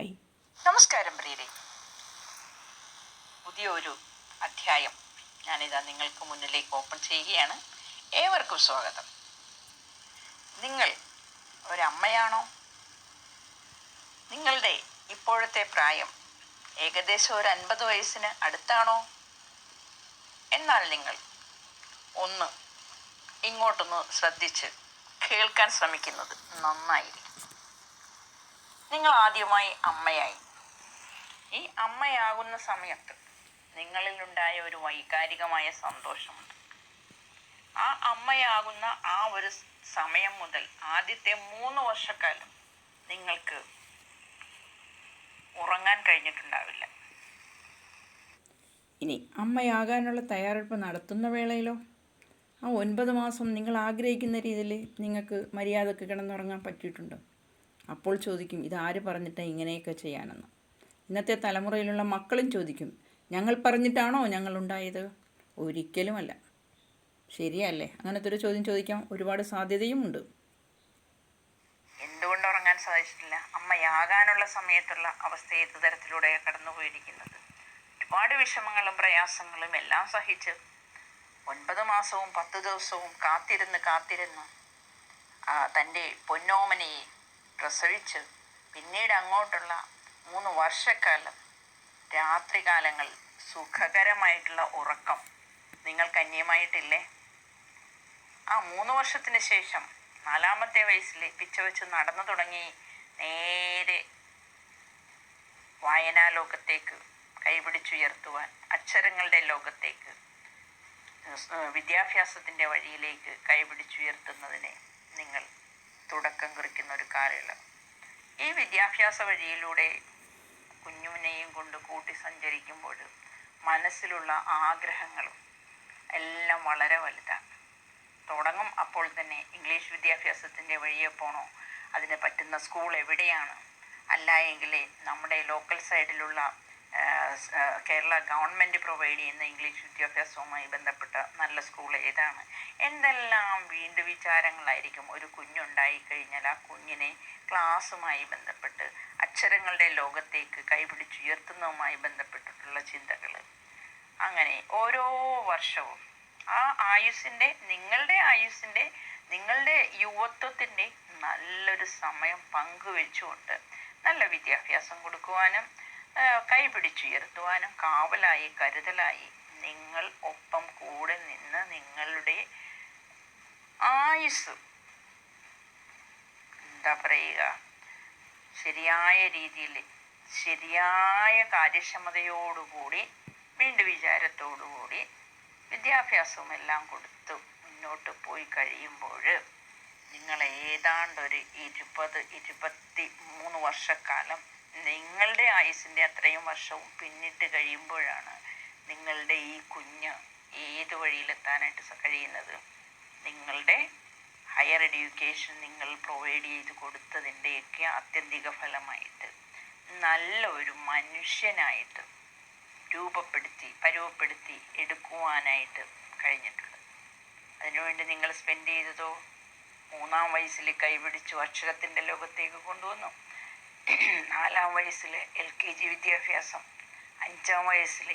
Hi നമസ്കാരം പ്രിയരെ. പുതിയൊരു അധ്യായം ഞാനിതാ നിങ്ങൾക്ക് മുന്നിലേക്ക് ഓപ്പൺ ചെയ്യുകയാണ്. ഏവർക്കും സ്വാഗതം. നിങ്ങൾ ഒരമ്മയാണോ? നിങ്ങളുടെ ഇപ്പോഴത്തെ പ്രായം ഏകദേശം ഒരു അൻപത് വയസ്സിന് അടുത്താണോ? എന്നാൽ നിങ്ങൾ ഒന്ന് ഇങ്ങോട്ടൊന്ന് ശ്രദ്ധിച്ച് കേൾക്കാൻ ശ്രമിക്കുന്നത് നന്നായിരിക്കും. നിങ്ങൾ ആദ്യമായി അമ്മയായി. ഈ അമ്മയാകുന്ന സമയത്ത് നിങ്ങളിലുണ്ടായ ഒരു വൈകാരികമായ സന്തോഷമുണ്ട്. ആ അമ്മയാകുന്ന ആ ഒരു സമയം മുതൽ ആദ്യത്തെ മൂന്ന് വർഷക്കാലം നിങ്ങൾക്ക് ഉറങ്ങാൻ കഴിഞ്ഞിട്ടുണ്ടാവില്ല. ഇനി അമ്മയാകാനുള്ള തയ്യാറെടുപ്പ് നടത്തുന്ന വേളയിലോ? ആ ഒൻപത് മാസം നിങ്ങൾ ആഗ്രഹിക്കുന്ന രീതിയിൽ നിങ്ങൾക്ക് മര്യാദയ്ക്ക് കിടന്നുറങ്ങാൻ പറ്റിയിട്ടുണ്ടോ? അപ്പോൾ ചോദിക്കും ഇതാര് പറഞ്ഞിട്ട് ഇങ്ങനെയൊക്കെ ചെയ്യാനെന്ന്? ഇന്നത്തെ തലമുറയിലുള്ള മക്കളും ചോദിക്കും ഞങ്ങൾ പറഞ്ഞിട്ടാണോ ഞങ്ങളുണ്ടായത്? ഒരിക്കലുമല്ല. ശരിയല്ലേ? അങ്ങനത്തെ ഒരു ചോദ്യം ചോദിക്കാം ഒരുപാട് സാധ്യതയുമുണ്ട്. എന്തുകൊണ്ട് ഉറങ്ങാൻ സാധിച്ചിട്ടില്ല? അമ്മയാകാനുള്ള സമയത്തുള്ള അവസ്ഥ ഏത് തരത്തിലൂടെ കടന്നുപോയിരിക്കുന്നത്? ഒരുപാട് വിഷമങ്ങളും പ്രയാസങ്ങളും എല്ലാം സഹിച്ച് ഒൻപത് മാസവും പത്ത് ദിവസവും കാത്തിരുന്ന് കാത്തിരുന്ന് തന്റെ പൊന്നോമനയെ പ്രസവിച്ച് പിന്നീട് അങ്ങോട്ടുള്ള മൂന്ന് വർഷക്കാലം രാത്രികാലങ്ങൾ സുഖകരമായിട്ടുള്ള ഉറക്കം. നിങ്ങൾക്ക് അന്യമായിട്ടില്ലേ ആ മൂന്ന് വർഷത്തിന് ശേഷം നാലാമത്തെ വയസ്സിൽ പിച്ച വെച്ച് നടന്നു തുടങ്ങി നേരെ വായനാ ലോകത്തേക്ക് കൈപിടിച്ചുയർത്തുവാൻ അക്ഷരങ്ങളുടെ ലോകത്തേക്ക് വിദ്യാഭ്യാസത്തിന്റെ വഴിയിലേക്ക് കൈപിടിച്ചുയർത്തുന്നതിനെ നിങ്ങൾ തുടക്കം കുറിക്കുന്ന ഒരു കാലയളവ്. ഈ വിദ്യാഭ്യാസ വഴിയിലൂടെ കുഞ്ഞുവിനെയും കൊണ്ട് കൂട്ടി സഞ്ചരിക്കുമ്പോൾ മനസ്സിലുള്ള ആഗ്രഹങ്ങളും എല്ലാം വളരെ വലുതാണ്. തുടങ്ങും അപ്പോൾ തന്നെ ഇംഗ്ലീഷ് വിദ്യാഭ്യാസത്തിന്റെ വഴിയെ പോണോ അതിന് പറ്റുന്ന സ്കൂൾ എവിടെയാണ് അല്ല എങ്കിൽ നമ്മുടെ ലോക്കൽ സൈഡിലുള്ള കേരള ഗവൺമെന്റ് പ്രൊവൈഡ് ചെയ്യുന്ന ഇംഗ്ലീഷ് വിദ്യാഭ്യാസവുമായി ബന്ധപ്പെട്ട നല്ല സ്കൂൾ ഏതാണ്? എന്തെല്ലാം വീണ്ടും വിചാരങ്ങളായിരിക്കും ഒരു കുഞ്ഞുണ്ടായി കഴിഞ്ഞാൽ ആ കുഞ്ഞിനെ ക്ലാസ്സുമായി ബന്ധപ്പെട്ട് അക്ഷരങ്ങളുടെ ലോകത്തേക്ക് കൈപിടിച്ചുയർത്തുന്നതുമായി ബന്ധപ്പെട്ടിട്ടുള്ള ചിന്തകൾ അങ്ങനെ ഓരോ വർഷവും ആ ആയുസ്സിന്റെ നിങ്ങളുടെ ആയുസ്സിന്റെ നിങ്ങളുടെ യുവത്വത്തിന്റെ നല്ലൊരു സമയം പങ്കുവെച്ചുകൊണ്ട് നല്ല വിദ്യാഭ്യാസം കൊടുക്കുവാനും ആ, കൈപിടിച്ചുയർത്തുവാനും കാവലായി കരുതലായി. നിങ്ങൾ ഒപ്പം കൂടെ നിന്ന് നിങ്ങളുടെ ആയുസ് എന്താ പറയുക? ശരിയായ രീതിയിൽ ശരിയായ കാര്യക്ഷമതയോടുകൂടി വീണ്ടും വിചാരത്തോടുകൂടി വിദ്യാഭ്യാസവും എല്ലാം കൊടുത്ത് മുന്നോട്ട് പോയി കഴിയുമ്പോൾ നിങ്ങൾ ഏതാണ്ടൊരു ഇരുപത് ഇരുപത്തി മൂന്ന് വർഷക്കാലം നിങ്ങളുടെ ആയുസിന്റെ അത്രയും വർഷവും പിന്നിട്ട് കഴിയുമ്പോഴാണ് നിങ്ങളുടെ ഈ കുഞ്ഞ് ഏത് വഴിയിലെത്താനായിട്ട് കഴിയുന്നത്. നിങ്ങളുടെ ഹയർ എഡ്യൂക്കേഷൻ നിങ്ങൾ പ്രൊവൈഡ് ചെയ്ത് കൊടുത്തതിന്റെയൊക്കെ ആത്യന്തിക ഫലമായിട്ട് നല്ല ഒരു മനുഷ്യനായിട്ട് രൂപപ്പെടുത്തി പരുവപ്പെടുത്തി എടുക്കുവാനായിട്ട് കഴിഞ്ഞിട്ടുണ്ട്. അതിനുവേണ്ടി നിങ്ങൾ സ്പെൻഡ് ചെയ്തതോ? മൂന്നാം വയസ്സിൽ കൈപിടിച്ചു അക്ഷരത്തിന്റെ ലോകത്തേക്ക് കൊണ്ടുവന്നു. നാലാം വയസ്സിൽ എൽ കെ ജി വിദ്യാഭ്യാസം അഞ്ചാം വയസ്സിൽ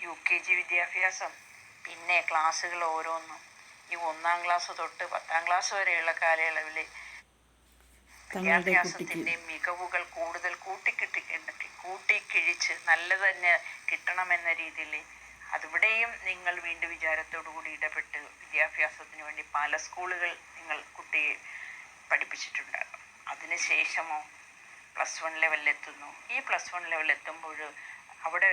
യു കെ ജി വിദ്യാഭ്യാസം പിന്നെ ക്ലാസ്സുകൾ ഓരോന്നും. ഈ ഒന്നാം ക്ലാസ് തൊട്ട് പത്താം ക്ലാസ് വരെയുള്ള കാലയളവിൽ വിദ്യാഭ്യാസത്തിന്റെ മികവുകൾ കൂടുതൽ കൂട്ടിക്കിട്ടി കൂട്ടിക്കിഴിച്ച് നല്ലത് തന്നെ കിട്ടണമെന്ന രീതിയിൽ അതിവിടെയും നിങ്ങൾ വീണ്ടും വിചാരത്തോടു കൂടി ഇടപെട്ട് വിദ്യാഭ്യാസത്തിന് വേണ്ടി പല സ്കൂളുകൾ നിങ്ങൾ കുട്ടിയെ പഠിപ്പിച്ചിട്ടുണ്ടാകും അതിനുശേഷമോ പ്ലസ് വൺ ലെവലിലെത്തുന്നു ഈ പ്ലസ് വൺ ലെവലിലെത്തുമ്പോൾ അവിടെ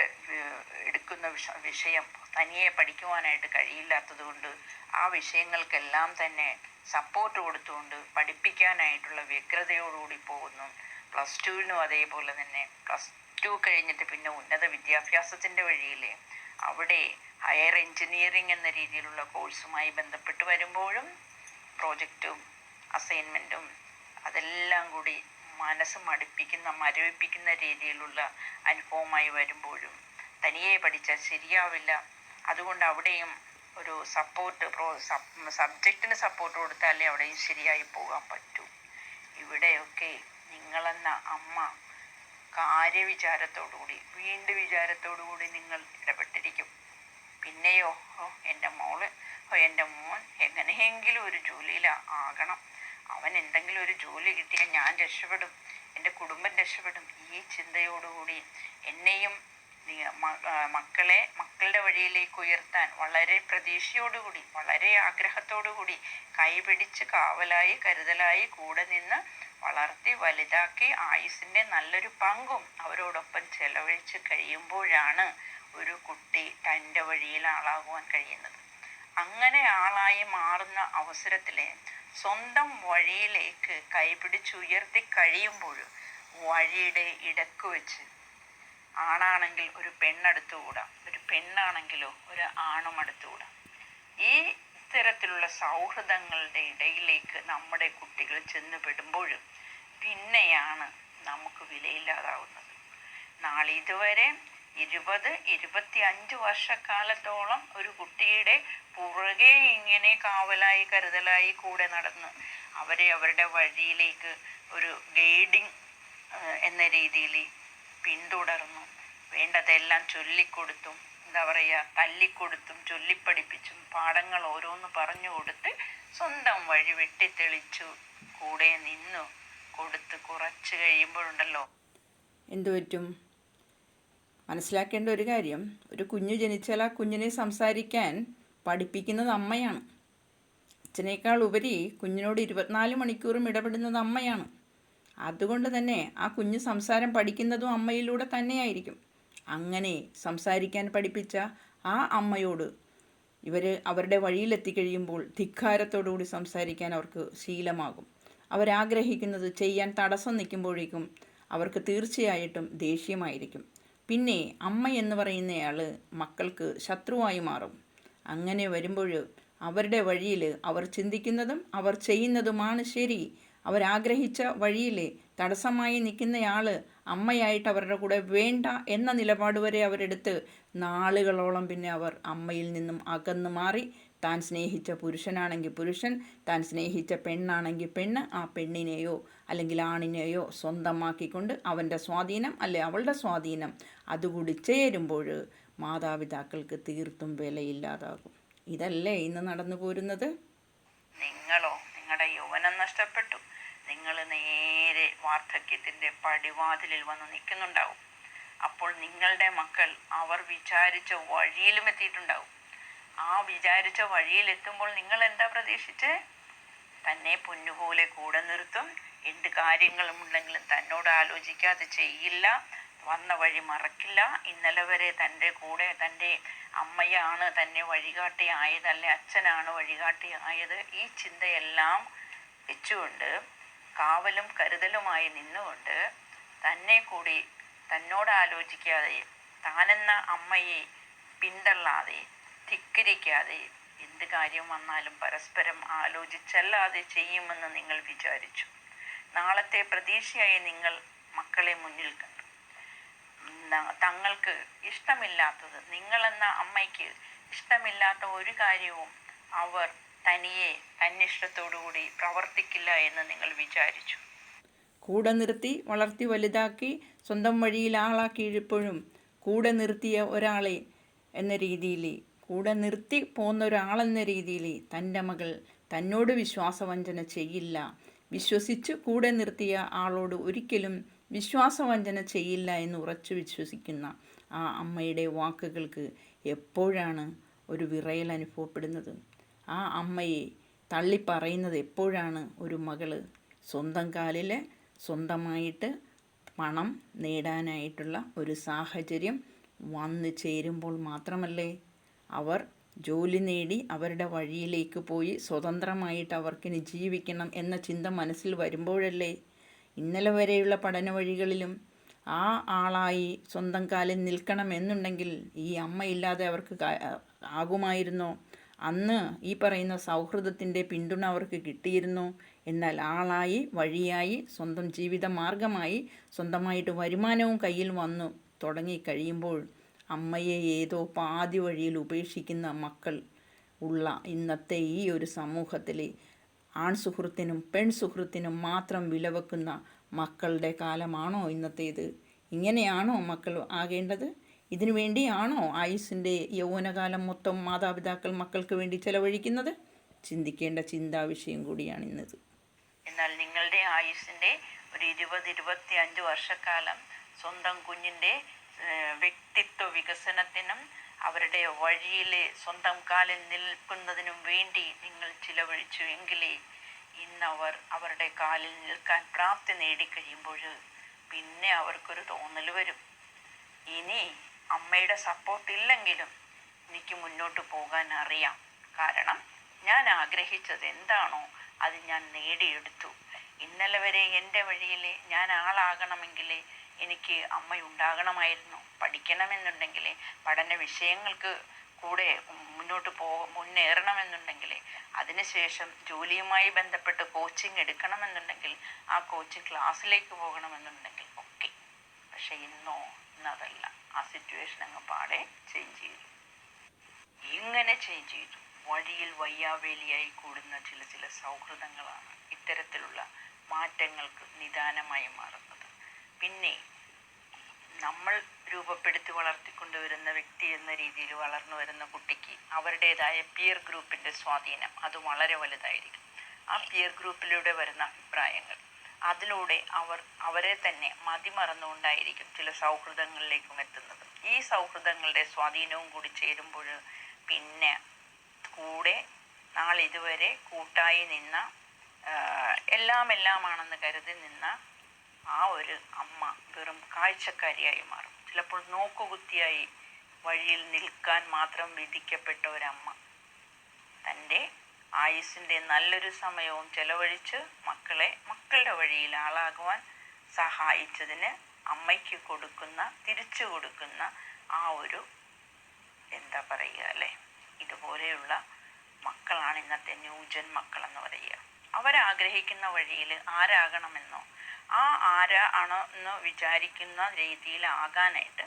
എടുക്കുന്ന വിഷ വിഷയം തനിയെ പഠിക്കുവാനായിട്ട് കഴിയില്ലാത്തത് കൊണ്ട് ആ വിഷയങ്ങൾക്കെല്ലാം തന്നെ സപ്പോർട്ട് കൊടുത്തുകൊണ്ട് പഠിപ്പിക്കാനായിട്ടുള്ള വ്യഗ്രതയോടുകൂടി പോകുന്നു. പ്ലസ് ടുവിനും അതേപോലെ തന്നെ. പ്ലസ് ടു കഴിഞ്ഞിട്ട് പിന്നെ ഉന്നത വിദ്യാഭ്യാസത്തിന്റെ വഴിയിൽ അവിടെ ഹയർ എൻജിനീയറിംഗ് എന്ന രീതിയിലുള്ള കോഴ്സുമായി ബന്ധപ്പെട്ട് വരുമ്പോഴും പ്രോജക്റ്റും അസൈൻമെന്റും അതെല്ലാം കൂടി മനസ്സ് മടുപ്പിക്കുന്ന മരവിപ്പിക്കുന്ന രീതിയിലുള്ള അനുഭവമായി വരുമ്പോഴും തനിയെ പഠിച്ചാൽ ശരിയാവില്ല. അതുകൊണ്ട് അവിടെയും ഒരു സപ്പോർട്ട് പ്രോ സബ്ജക്റ്റിന് സപ്പോർട്ട് കൊടുത്താലേ അവിടെയും ശരിയായി പോകാൻ പറ്റൂ. ഇവിടെയൊക്കെ നിങ്ങളെന്ന അമ്മ കാര്യവിചാരത്തോടുകൂടി വീണ്ടും വിചാരത്തോടുകൂടി നിങ്ങൾ ഇടപെട്ടിരിക്കും. പിന്നെയോ എന്റെ മോൾ എന്റെ മോൻ എങ്ങനെയെങ്കിലും ഒരു ജോലിയിൽ ആകണം അവൻ എന്തെങ്കിലും ഒരു ജോലി കിട്ടിയാൽ ഞാൻ രക്ഷപ്പെടും. എന്റെ കുടുംബം രക്ഷപ്പെടും. ഈ ചിന്തയോടുകൂടി എന്നെയും മക്കളെ മക്കളുടെ വഴിയിലേക്ക് ഉയർത്താൻ വളരെ പ്രതീക്ഷയോടുകൂടി വളരെ ആഗ്രഹത്തോടുകൂടി കൈപിടിച്ച് കാവലായി കരുതലായി കൂടെ നിന്ന് വളർത്തി വലുതാക്കി ആയുസിന്റെ നല്ലൊരു പങ്കും അവരോടൊപ്പം ചെലവഴിച്ച് കഴിയുമ്പോഴാണ് ഒരു കുട്ടി തന്റെ വഴിയിൽ ആളാകുവാൻ കഴിയുന്നത്. അങ്ങനെ ആളായി മാറുന്ന അവസരത്തിലെ സ്വന്തം വഴിയിലേക്ക് കൈപിടിച്ചുയർത്തി കഴിയുമ്പോൾ വഴിയുടെ ഇടയ്ക്ക് വെച്ച് ആണാണെങ്കിൽ ഒരു പെണ്ണടുത്തുകൂടാം ഒരു പെണ്ണാണെങ്കിലോ ഒരു ആണും അടുത്തുകൂടാം ഈ ഇത്തരത്തിലുള്ള സൗഹൃദങ്ങളുടെ ഇടയിലേക്ക് നമ്മുടെ കുട്ടികൾ ചെന്നുപെടുമ്പോൾ പിന്നെയാണ് നമുക്ക് വിലയില്ലാതാവുന്നത്. നാളെ ഇതുവരെ ഇരുപത് ഇരുപത്തി അഞ്ച് വർഷക്കാലത്തോളം ഒരു കുട്ടിയുടെ പുറകെ ഇങ്ങനെ കാവലായി കരുതലായി കൂടെ നടന്ന് അവരെ അവരുടെ വഴിയിലേക്ക് ഒരു ഗൈഡിങ് എന്ന രീതിയിൽ പിന്തുടർന്നു. വേണ്ടതെല്ലാം ചൊല്ലിക്കൊടുത്തും എന്താ പറയുക തല്ലിക്കൊടുത്തും ചൊല്ലിപ്പഠിപ്പിച്ചും പാഠങ്ങൾ ഓരോന്ന് പറഞ്ഞു കൊടുത്ത് സ്വന്തം വഴി വെട്ടിത്തെളിച്ചു കൂടെ നിന്നു. കൊടുത്ത് കുറച്ച് കഴിയുമ്പോഴുണ്ടല്ലോ. എന്തു പറ്റും മനസ്സിലാക്കേണ്ട ഒരു കാര്യം ഒരു കുഞ്ഞ് ജനിച്ചാൽ ആ കുഞ്ഞിനെ സംസാരിക്കാൻ പഠിപ്പിക്കുന്നത് അമ്മയാണ്. അച്ഛനേക്കാൾ ഉപരി കുഞ്ഞിനോട് ഇരുപത്തിനാല് മണിക്കൂറും ഇടപെടുന്നത് അമ്മയാണ്. അതുകൊണ്ട് തന്നെ ആ കുഞ്ഞ് സംസാരം പഠിക്കുന്നതും അമ്മയിലൂടെ തന്നെയായിരിക്കും. അങ്ങനെ സംസാരിക്കാൻ പഠിപ്പിച്ച ആ അമ്മയോട് ഇവർ അവരുടെ വഴിയിലെത്തിക്കഴിയുമ്പോൾ ധിക്കാരത്തോടുകൂടി സംസാരിക്കാൻ അവർക്ക് ശീലമാകും. അവരാഗ്രഹിക്കുന്നത് ചെയ്യാൻ തടസ്സം നിൽക്കുമ്പോഴേക്കും അവർക്ക് തീർച്ചയായിട്ടും ദേഷ്യമായിരിക്കും. പിന്നെ അമ്മ എന്ന് പറയുന്നയാൾ മക്കൾക്ക് ശത്രുവായി മാറും. അങ്ങനെ വരുമ്പോൾ അവരുടെ വഴിയിൽ അവർ ചിന്തിക്കുന്നതും അവർ ചെയ്യുന്നതുമാണ് ശരി. അവരാഗ്രഹിച്ച വഴിയിൽ തടസ്സമായി നിൽക്കുന്നയാൾ അമ്മയായിട്ട് അവരുടെ കൂടെ വേണ്ട എന്ന നിലപാട് വരെ അവരെടുത്ത് നാളുകളോളം പിന്നെ അവർ അമ്മയിൽ നിന്നും അകന്നു മാറി താൻ സ്നേഹിച്ച പുരുഷനാണെങ്കിൽ പുരുഷൻ താൻ സ്നേഹിച്ച പെണ്ണാണെങ്കിൽ പെണ്ണ് ആ പെണ്ണിനെയോ അല്ലെങ്കിൽ ആണിനെയോ സ്വന്തമാക്കിക്കൊണ്ട് അവന്റെ സ്വാധീനം അല്ലെ അവളുടെ സ്വാധീനം അതുകൂടി ചേരുമ്പോൾ മാതാപിതാക്കൾക്ക് തീർത്തും വിലയില്ലാതാകും. ഇതല്ലേ ഇന്ന് നടന്നു പോരുന്നത്? നിങ്ങളോ? നിങ്ങളുടെ യൗവനം നഷ്ടപ്പെട്ടു. നിങ്ങൾ നേരെ വാർദ്ധക്യത്തിന്റെ പടിവാതിലിൽ വന്ന് നിൽക്കുന്നുണ്ടാവും. അപ്പോൾ നിങ്ങളുടെ മക്കൾ അവർ വിചാരിച്ച വഴിയിലും എത്തിയിട്ടുണ്ടാവും. ആ വിചാരിച്ച വഴിയിലെത്തുമ്പോൾ നിങ്ങൾ എന്താ പ്രതീക്ഷിച്ച്? തന്നെ പൊന്നുപോലെ കൂടെ നിർത്തും. എന്ത് കാര്യങ്ങളുമുണ്ടെങ്കിലും തന്നോട് ആലോചിക്കാതെ ചെയ്യില്ല. വന്ന വഴി മറക്കില്ല. ഇന്നലെ വരെ തന്റെ കൂടെ തന്റെ അമ്മയാണ് തന്നെ വഴികാട്ടി ആയത് അല്ലെ? അച്ഛനാണ് വഴികാട്ടി ആയത്. ഈ ചിന്തയെല്ലാം വെച്ചുകൊണ്ട് കാവലും കരുതലുമായി നിന്നുകൊണ്ട് തന്നെ കൂടി തന്നോട് ആലോചിക്കാതെ താനെന്ന അമ്മയെ പിന്തള്ളാതെ ധിക്കരിക്കാതെ എന്ത് കാര്യം വന്നാലും പരസ്പരം ആലോചിച്ചല്ലാതെ ചെയ്യുമെന്ന് നിങ്ങൾ വിചാരിച്ചു. നാളത്തെ പ്രതീക്ഷയായി നിങ്ങൾ മക്കളെ മുന്നിൽ കണ്ടു. തങ്ങൾക്ക് ഇഷ്ടമില്ലാത്തത് നിങ്ങളെന്ന അമ്മയ്ക്ക് ഇഷ്ടമില്ലാത്ത ഒരു കാര്യവും അവർ തനിയെ തന്നിഷ്ടത്തോടുകൂടി പ്രവർത്തിക്കില്ല എന്ന് നിങ്ങൾ വിചാരിച്ചു. കൂടെ നിർത്തി വളർത്തി വലുതാക്കി സ്വന്തം വഴിയിൽ ആളാക്കിയപ്പോഴും കൂടെ നിർത്തിയ ഒരാളെ എന്ന രീതിയിൽ കൂടെ നിർത്തി പോകുന്ന ഒരാളെന്ന രീതിയിൽ തന്റെ മകൾ തന്നോട് വിശ്വാസവഞ്ചന ചെയ്യില്ല. വിശ്വസിച്ച് കൂടെ നിർത്തിയ ആളോട് ഒരിക്കലും വിശ്വാസവഞ്ചന ചെയ്യില്ല എന്ന് ഉറച്ചു വിശ്വസിക്കുന്ന ആ അമ്മയുടെ വാക്കുകൾക്ക് എപ്പോഴാണ് ഒരു വിറയൽ അനുഭവപ്പെടുന്നത്? ആ അമ്മയെ തള്ളിപ്പറയുന്നത് എപ്പോഴാണ് ഒരു മകൾ സ്വന്തം കാലിൽ സ്വന്തമായിട്ട് പണം നേടാനായിട്ടുള്ള ഒരു സാഹചര്യം വന്നു ചേരുമ്പോൾ മാത്രമല്ലേ? അവർ ജോലി നേടി അവരുടെ വഴിയിലേക്ക് പോയി സ്വതന്ത്രമായിട്ട് അവർക്കിനി ജീവിക്കണം എന്ന ചിന്ത മനസ്സിൽ വരുമ്പോഴല്ലേ ഇന്നലെ വരെയുള്ള പഠന വഴികളിലും ആ ആളായി സ്വന്തം കാലിൽ നിൽക്കണം എന്നുണ്ടെങ്കിൽ ഈ അമ്മ ഇല്ലാതെ അവർക്ക് ആകുമായിരുന്നോ? അന്ന് ഈ പറയുന്ന സൗഹൃദത്തിന്റെ പിന്തുണ അവർക്ക് കിട്ടിയിരുന്നു. എന്നാൽ ആളായി വഴിയായി സ്വന്തം ജീവിത മാർഗമായി സ്വന്തമായിട്ട് വരുമാനവും കയ്യിൽ വന്നു തുടങ്ങി കഴിയുമ്പോൾ അമ്മയെ ഏതോ പാതി വഴിയിൽ ഉപേക്ഷിക്കുന്ന മക്കൾ ഉള്ള ഇന്നത്തെ ഈ ഒരു സമൂഹത്തിൽ ആൺസുഹൃത്തിനും പെൺ സുഹൃത്തിനും മാത്രം വിലവെക്കുന്ന മക്കളുടെ കാലമാണോ ഇന്നത്തേത്? ഇങ്ങനെയാണോ മക്കൾ ആകേണ്ടത്? ഇതിനു വേണ്ടിയാണോ ആയുസിന്റെ യൗവനകാലം മൊത്തം മാതാപിതാക്കൾ മക്കൾക്ക് വേണ്ടി ചെലവഴിക്കുന്നത്? ചിന്തിക്കേണ്ട ചിന്താവിഷയം കൂടിയാണ് ഇന്നത് എന്നാൽ നിങ്ങളുടെ ആയുസിന്റെ ഒരു ഇരുപത് ഇരുപത്തി അഞ്ച് വർഷക്കാലം സ്വന്തം കുഞ്ഞിന്റെ വ്യക്തിത്വ വികസനത്തിനും അവരുടെ വഴിയിൽ സ്വന്തം കാലിൽ നിൽക്കുന്നതിനും വേണ്ടി നിങ്ങൾ ചിലവഴിച്ചു എങ്കിലേ ഇന്നവർ അവരുടെ കാലിൽ നിൽക്കാൻ പ്രാപ്തി നേടിക്കഴിയുമ്പോൾ പിന്നെ അവർക്കൊരു തോന്നൽ വരും. ഇനി അമ്മയുടെ സപ്പോർട്ട് ഇല്ലെങ്കിലും എനിക്ക് മുന്നോട്ട് പോകാൻ അറിയാം. കാരണം ഞാൻ ആഗ്രഹിച്ചത് എന്താണോ അത് ഞാൻ നേടിയെടുത്തു. ഇന്നലെ വരെ എന്റെ വഴിയിൽ ഞാൻ ആളാകണമെങ്കിൽ എനിക്ക് അമ്മയുണ്ടാകണമായിരുന്നു. പഠിക്കണമെന്നുണ്ടെങ്കിൽ പഠന വിഷയങ്ങൾക്ക് കൂടെ മുന്നോട്ട് പോ മുന്നേറണമെന്നുണ്ടെങ്കിൽ അതിനുശേഷം ജോലിയുമായി ബന്ധപ്പെട്ട് കോച്ചിങ് എടുക്കണമെന്നുണ്ടെങ്കിൽ ആ കോച്ചിങ് ക്ലാസ്സിലേക്ക് പോകണമെന്നുണ്ടെങ്കിൽ ഒക്കെ. പക്ഷെ ഇന്നോ ഇന്നതല്ല. ആ സിറ്റുവേഷൻ അങ്ങ് പാടെ ചേഞ്ച് ചെയ്തു. ഇങ്ങനെ ചേഞ്ച് ചെയ്തു. വഴിയിൽ വയ്യാവേലിയായി കൂടുന്ന ചില ചില സൗഹൃദങ്ങളാണ് ഇത്തരത്തിലുള്ള മാറ്റങ്ങൾക്ക് നിദാനമായി മാറുന്നത്. പിന്നെ നമ്മൾ രൂപപ്പെടുത്തി വളർത്തിക്കൊണ്ടുവരുന്ന വ്യക്തി എന്ന രീതിയിൽ വളർന്നു വരുന്ന കുട്ടിക്ക് അവരുടേതായ പിയർ ഗ്രൂപ്പിന്റെ സ്വാധീനം അത് വളരെ വലുതായിരിക്കും. ആ പിയർ ഗ്രൂപ്പിലൂടെ വരുന്ന അഭിപ്രായങ്ങൾ അതിലൂടെ അവർ അവരെ തന്നെ മതിമറന്നുകൊണ്ടായിരിക്കും ചില സൗഹൃദങ്ങളിലേക്കും എത്തുന്നത്. ഈ സൗഹൃദങ്ങളുടെ സ്വാധീനവും കൂടി ചേരുമ്പോൾ പിന്നെ കൂടെ നാളിതുവരെ കൂട്ടായി നിന്ന എല്ലാം എല്ലാമാണെന്ന് കരുതി നിന്ന ആ ഒരു അമ്മ വെറും കാഴ്ചക്കാരിയായി മാറും. ചിലപ്പോൾ നോക്കുകുത്തിയായി വഴിയിൽ നിൽക്കാൻ മാത്രം വിധിക്കപ്പെട്ട ഒരമ്മ. തന്റെ ആയുസിന്റെ നല്ലൊരു സമയവും ചെലവഴിച്ച് മക്കളെ മക്കളുടെ വഴിയിൽ ആളാകുവാൻ സഹായിച്ചതിന് അമ്മയ്ക്ക് കൊടുക്കുന്ന തിരിച്ചു കൊടുക്കുന്ന ആ ഒരു എന്താ പറയുക അല്ലേ? ഇതുപോലെയുള്ള മക്കളാണ് ഇന്നത്തെ ന്യൂജൻ മക്കളെന്ന് പറയുക. അവരാഗ്രഹിക്കുന്ന വഴിയിൽ ആരാകണമെന്നോ ആ ആരാ ആണോ എന്ന് വിചാരിക്കുന്ന രീതിയിലാകാനായിട്ട്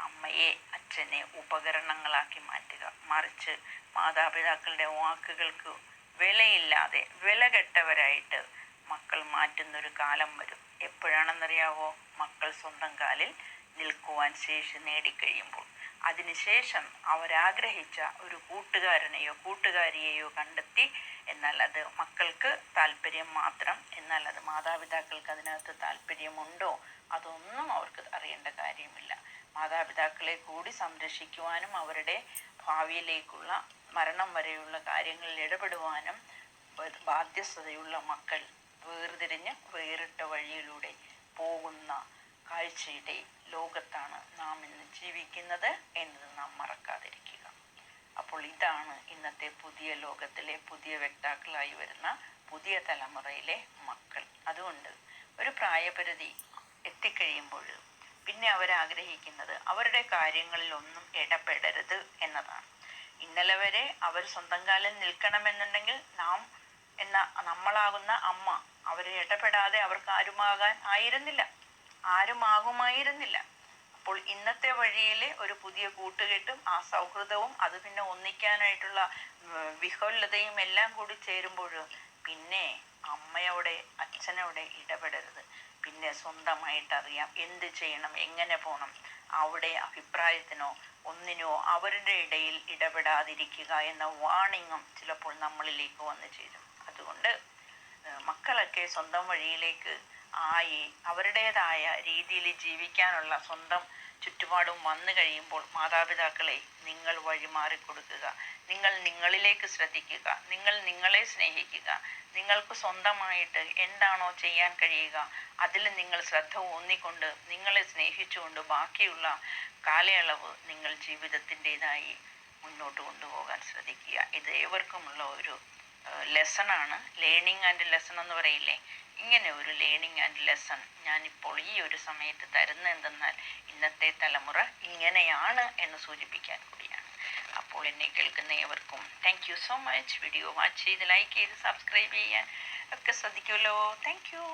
അമ്മയെ അച്ഛനെ ഉപകരണങ്ങളാക്കി മാറ്റുക. മറിച്ച് മാതാപിതാക്കളുടെ വാക്കുകൾക്ക് വിലയില്ലാതെ വില കെട്ടവരായിട്ട് മക്കൾ മാറ്റുന്നൊരു കാലം വരും. എപ്പോഴാണെന്നറിയാവോ? മക്കൾ സ്വന്തം കാലിൽ നിൽക്കുവാൻ ശേഷി നേടിക്കഴിയുമ്പോൾ. അതിനുശേഷം അവരാഗ്രഹിച്ച ഒരു കൂട്ടുകാരനെയോ കൂട്ടുകാരിയെയോ കണ്ടെത്തി എന്നാൽ അത് മക്കൾക്ക് താല്പര്യം മാത്രം. എന്നാൽ അത് മാതാപിതാക്കൾക്ക് അതിനകത്ത് താല്പര്യമുണ്ടോ? അതൊന്നും അവർക്ക് അറിയേണ്ട കാര്യമില്ല. മാതാപിതാക്കളെ കൂടി സംരക്ഷിക്കുവാനും അവരുടെ ഭാവിയിലേക്കുള്ള മരണം വരെയുള്ള കാര്യങ്ങളിൽ ഇടപെടുവാനും ബാധ്യസ്ഥതയുള്ള മക്കൾ വേർതിരിഞ്ഞ് വേറിട്ട വഴിയിലൂടെ പോകുന്ന കാഴ്ചയുടെ ലോകത്താണ് നാം ഇന്ന് ജീവിക്കുന്നത് എന്നത് നാം മറക്കാതിരിക്കുക. അപ്പോൾ ഇതാണ് ഇന്നത്തെ പുതിയ ലോകത്തിലെ പുതിയ വ്യക്താക്കളായി വരുന്ന പുതിയ തലമുറയിലെ മക്കൾ. അതുകൊണ്ട് ഒരു പ്രായപരിധി എത്തിക്കഴിയുമ്പോൾ പിന്നെ അവരാഗ്രഹിക്കുന്നത് അവരുടെ കാര്യങ്ങളിൽ ഒന്നും ഇടപെടരുത് എന്നതാണ്. ഇന്നലെ വരെ അവർ സ്വന്തം കാലിൽ നിൽക്കണമെന്നുണ്ടെങ്കിൽ നാം എന്ന നമ്മളാകുന്ന അമ്മ അവരെ ഇടപെടാതെ അവർക്ക് ആരുമാകാൻ ആയിരുന്നില്ല. ആരുമാകുമായിരുന്നില്ല. അപ്പോൾ ഇന്നത്തെ വഴിയിൽ ഒരു പുതിയ കൂട്ടുകെട്ടും ആ സൗഹൃദവും അത് പിന്നെ ഒന്നിക്കാനായിട്ടുള്ള വിഹുലതയും എല്ലാം കൂടി ചേരുമ്പോൾ പിന്നെ അമ്മയോടെ അച്ഛനോടെ ഇടപെടരുത്. പിന്നെ സ്വന്തമായിട്ട് അറിയാം എന്ത് ചെയ്യണം എങ്ങനെ പോകണം അവിടെ അഭിപ്രായത്തിനോ ഒന്നിനോ അവരുടെ ഇടയിൽ ഇടപെടാതിരിക്കുക എന്ന വാണിങ്ങും ചിലപ്പോൾ നമ്മളിലേക്ക് വന്നു ചേരും. അതുകൊണ്ട് മക്കളൊക്കെ സ്വന്തം വഴിയിലേക്ക് ആയി അവരുടേതായ രീതിയിൽ ജീവിക്കാനുള്ള സ്വന്തം ചുറ്റുപാടും വന്നു കഴിയുമ്പോൾ മാതാപിതാക്കളെ നിങ്ങൾ വഴിമാറി കൊടുക്കുക. നിങ്ങൾ നിങ്ങളിലേക്ക് ശ്രദ്ധിക്കുക. നിങ്ങൾ നിങ്ങളെ സ്നേഹിക്കുക. നിങ്ങൾക്ക് സ്വന്തമായിട്ട് എന്താണോ ചെയ്യാൻ കഴിയുക അതിൽ നിങ്ങൾ ശ്രദ്ധ ഊന്നിക്കൊണ്ട് നിങ്ങളെ സ്നേഹിച്ചുകൊണ്ട് ബാക്കിയുള്ള കാലയളവ് നിങ്ങൾ ജീവിതത്തിന്റെതായി മുന്നോട്ട് കൊണ്ടുപോകാൻ ശ്രദ്ധിക്കുക. ഇത് ഏവർക്കുമുള്ള ഒരു ലെസണാണ് ലേണിംഗ് ആൻഡ് ലെസൺ എന്ന് പറയില്ലേ? ഇങ്ങനെ ഒരു ലേണിംഗ് ആൻഡ് ലെസൺ ഞാനിപ്പോൾ ഈ ഒരു സമയത്ത് തരുന്നത് എന്തെന്നാൽ ഇന്നത്തെ തലമുറ ഇങ്ങനെയാണ് എന്ന് സൂചിപ്പിക്കാൻ കൂടിയാണ്. അപ്പോൾ എന്നെ കേൾക്കുന്ന ഏവർക്കും thank you so much video watch ചെയ്ത് ലൈക്ക് ചെയ്ത് സബ്സ്ക്രൈബ് ചെയ്യാൻ ഒക്കെ ശ്രദ്ധിക്കുമല്ലോ. Thank you